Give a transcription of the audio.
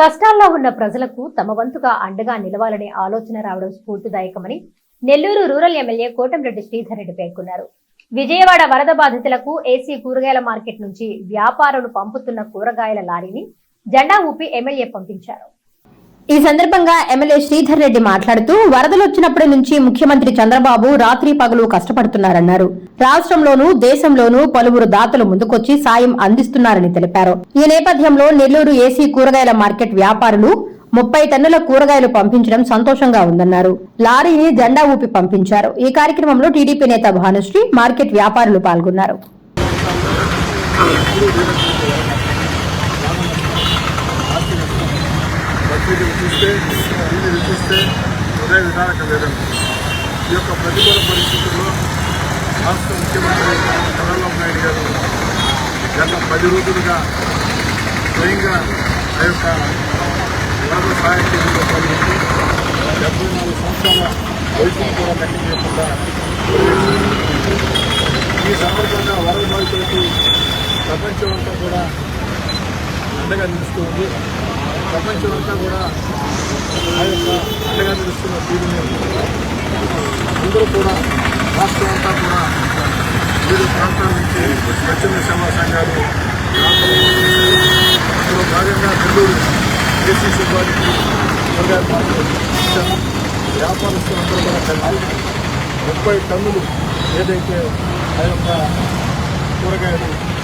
కష్టాల్లో ఉన్న ప్రజలకు తమ వంతుగా అండగా నిలవాలనే ఆలోచన రావడం స్ఫూర్తిదాయకమని నెల్లూరు రూరల్ ఎమ్మెల్యే కోటంరెడ్డి శ్రీధర్ రెడ్డి పేర్కొన్నారు. విజయవాడ వరద బాధితులకు ఏసీ కూరగాయల మార్కెట్ నుంచి వ్యాపారులు పంపుతున్న కూరగాయల లారీని జెండా ఊపి ఎమ్మెల్యే పంపించారు. ఈ సందర్భంగా ఎమ్మెల్యే శ్రీధర్ రెడ్డి మాట్లాడుతూ వరదలు వచ్చినప్పటి నుంచి ముఖ్యమంత్రి చంద్రబాబు రాత్రి పగలు కష్టపడుతున్నారన్నారు. రాష్ట్రంలోనూ దేశంలోనూ పలువురు దాతలు ముందుకొచ్చి సాయం అందిస్తున్నారని తెలిపారు. ఈ నేపథ్యంలో నెల్లూరు ఏసీ కూరగాయల మార్కెట్ వ్యాపారులు ముప్పై టన్నుల కూరగాయలు పంపించడం సంతోషంగా ఉందన్నారు. లారీని జెండా ఊపి పంపించారు. ఈ కార్యక్రమంలో టీడీపీ నేత భానుశ్రీ మార్కెట్ వ్యాపారులు పాల్గొన్నారు. పరిస్థితులు చూస్తే వీళ్ళు చూస్తే హృదయ విధానక వేదన. ఈ యొక్క ప్రతికూల పరిస్థితుల్లో రాష్ట్ర ముఖ్యమంత్రి చంద్రబాబు నాయుడు గారు గత పది రోజులుగా స్వయంగా ఆ యొక్క వరద సహాయ కేంద్రంలో పాల్గొంటూ డెబ్బై నాలుగు సంవత్సరాల వయసును కూడా లెక్క చేయకుండా ఈ సందర్భంగా వరద బాధితులకు ప్రపంచం అంతా కూడా అండగా నిలుస్తూ ఉంది ప్రపంచమంతా కూడా ఆ యొక్క అండగా నిలుస్తున్న తీరుని అందరూ కూడా రాష్ట్రం అంతా కూడా వివిధ ప్రాంతాల నుంచి స్వచ్ఛంద సేవా సంఘాలు అందులో భాగంగా నెల్లూరు ఏసీ సిబ్బందికి కూరగాయల మార్కెట్ వ్యాపారస్తులందరూ కూడా కలిసి ముప్పై టన్నులు ఏదైతే ఆ యొక్క కూరగాయలు